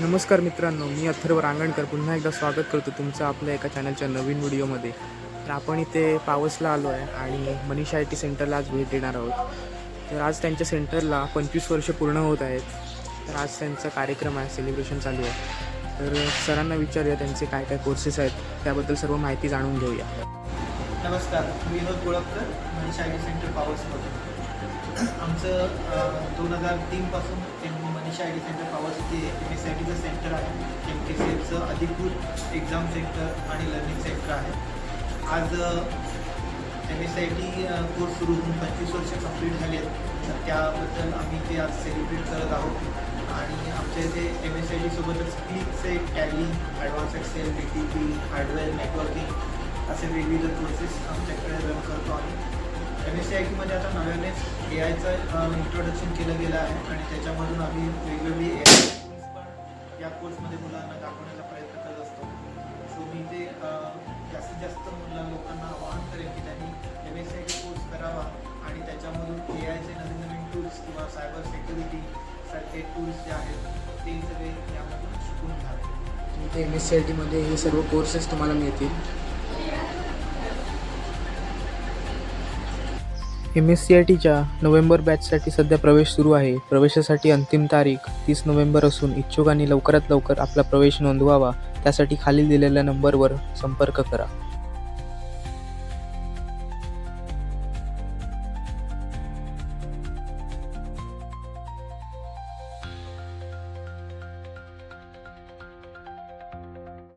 नमस्कार मित्रांनो मी अथर्व रांगणकर. पुन्हा एकदा स्वागत करतो तुमचं आपल्या एका चॅनलच्या नवीन व्हिडिओमध्ये. तर आपण इथे पावसला आलो आहे आणि मनीषा आय टी सेंटरला आज भेट देणार आहोत. तर आज त्यांच्या सेंटरला पंचवीस वर्ष पूर्ण होत आहेत. तर आज त्यांचा कार्यक्रम आहे सेलिब्रेशन चालू आहे. तर सरांना विचारूया त्यांचे काय काय कोर्सेस आहेत त्याबद्दल सर्व माहिती जाणून घेऊया. नमस्कार Vinod Golapkar Manisha I T centre पावसमध्ये. आमचं दोन हजार तीनपासून M Manisha I D centre powers इथे एम एस आय टीचं सेंटर आहे. एम के सी एफचं अधिकृत एक्झाम सेंटर आणि लर्निंग सेंटर आहे. आज M S I T course सुरू होऊन पंचवीस वर्ष कंप्लीट झाली आहेत. तर त्याबद्दल आम्ही ते आज सेलिब्रेट करत आहोत. आणि आमच्या इथे एम एस आय टीसोबतच क्लिकचे Tally advance Excel D T P hardware networking असे वेगवेगळे कोर्सेस आमच्याकडे रन करतो आम्ही. एम एस सी आय टीमध्ये आता नव्यानेच ए आयचं इंट्रोडक्शन केलं गेलं आहे आणि त्याच्यामधून आम्ही वेगवेगळी ए आय टूल्स पण या कोर्समध्ये मुलांना दाखवण्याचा प्रयत्न करत असतो. सो मी ते जास्तीत जास्त मुला लोकांना आवाहन करेन की त्यांनी M S C I T course करावा आणि त्याच्यामधून ए आयचे नवीन नवीन टूल्स किंवा सायबर सेक्युरिटी सारखे टूल्स जे आहेत ते सगळे यामधून शिकून घ्यावे. तुमच्या एम एस सी आय टीमध्ये हे सर्व कोर्सेस तुम्हाला मिळतील. एम एस सी आय टीच्या नोव्हेंबर बॅचसाठी सध्या प्रवेश सुरू आहे. प्रवेशासाठी अंतिम तारीख तीस नोव्हेंबर असून इच्छुकांनी लवकरात लवकर आपला प्रवेश नोंदवावा. त्यासाठी खाली दिलेल्या नंबरवर संपर्क करा.